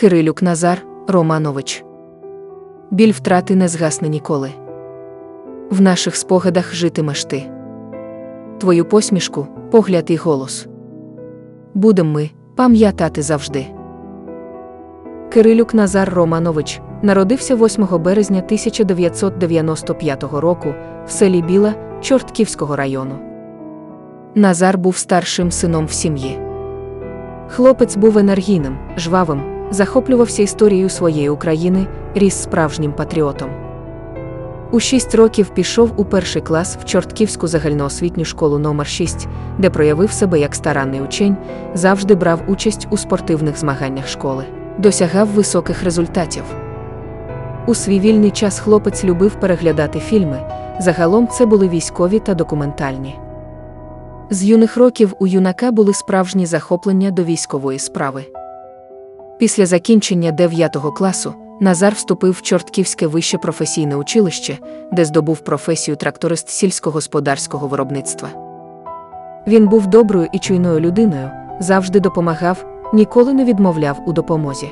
Кирилюк Назар Романович. Біль втрати не згасне ніколи. В наших спогадах житимеш ти. Твою посмішку, погляд і голос. Будем ми пам'ятати завжди. Кирилюк Назар Романович народився 8 березня 1995 року в селі Біла Чортківського району. Назар був старшим сином в сім'ї. Хлопець був енергійним, жвавим, захоплювався історією своєї України, ріс справжнім патріотом. У шість років пішов у перший клас в Чортківську загальноосвітню школу номер 6 де проявив себе як старанний учень, завжди брав участь у спортивних змаганнях школи, досягав високих результатів. У свій вільний час хлопець любив переглядати фільми, загалом це були військові та документальні. З юних років у юнака були справжні захоплення до військової справи. Після закінчення 9 класу Назар вступив в Чортківське вище професійне училище, де здобув професію тракторист сільськогосподарського виробництва. Він був доброю і чуйною людиною, завжди допомагав, ніколи не відмовляв у допомозі.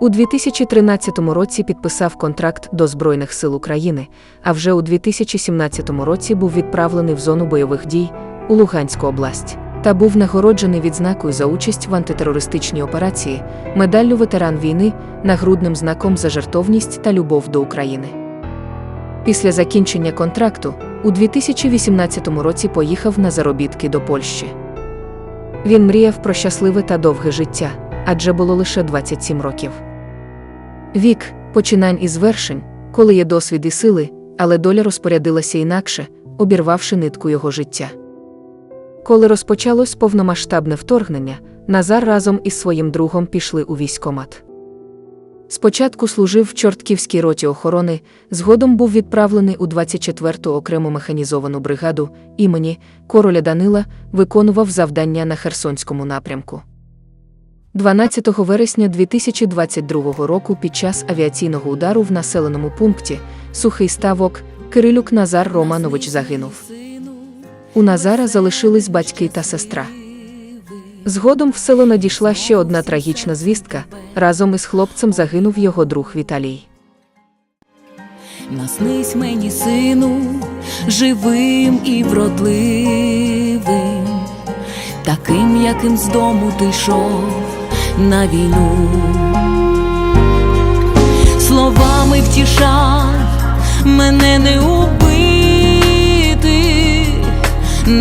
У 2013 році підписав контракт до Збройних сил України, а вже у 2017 році був відправлений в зону бойових дій у Луганську область та був нагороджений відзнакою за участь в антитерористичній операції, медаллю ветеран війни, нагрудним знаком за жертовність та любов до України. Після закінчення контракту у 2018 році поїхав на заробітки до Польщі. Він мріяв про щасливе та довге життя, адже було лише 27 років. Вік починань і звершень, коли є досвід і сили, але доля розпорядилася інакше, обірвавши нитку його життя. Коли розпочалось повномасштабне вторгнення, Назар разом із своїм другом пішли у військкомат. Спочатку служив в Чортківській роті охорони, згодом був відправлений у 24-ту окрему механізовану бригаду імені Короля Данила, виконував завдання на Херсонському напрямку. 12 вересня 2022 року під час авіаційного удару в населеному пункті Сухий Ставок Кирилюк Назар Романович загинув. У Назара залишились батьки та сестра. Згодом в село надійшла ще одна трагічна звістка. Разом із хлопцем загинув його друг Віталій. Наснись мені, сину, живим і вродливим, таким, яким з дому ти йшов на війну. Словами втішав, мене не убити,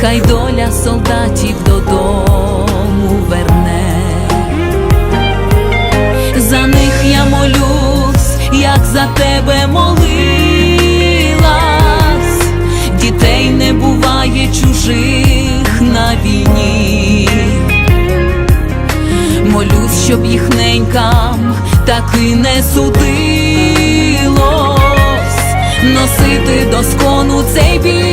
хай доля солдатів додому верне. За них я молюсь, як за тебе молилась. Дітей не буває чужих на війні. Молюсь, щоб їх ненькам таки не судилось носити доскону цей біль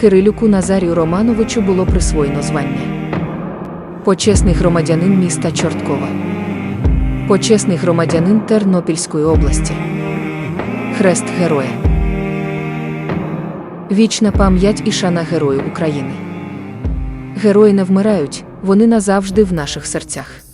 Кирилюку Назарію Романовичу було присвоєно звання. Почесний громадянин міста Чорткова. Почесний громадянин Тернопільської області. Хрест Героя. Вічна пам'ять і шана Герою України. Герої не вмирають, вони назавжди в наших серцях.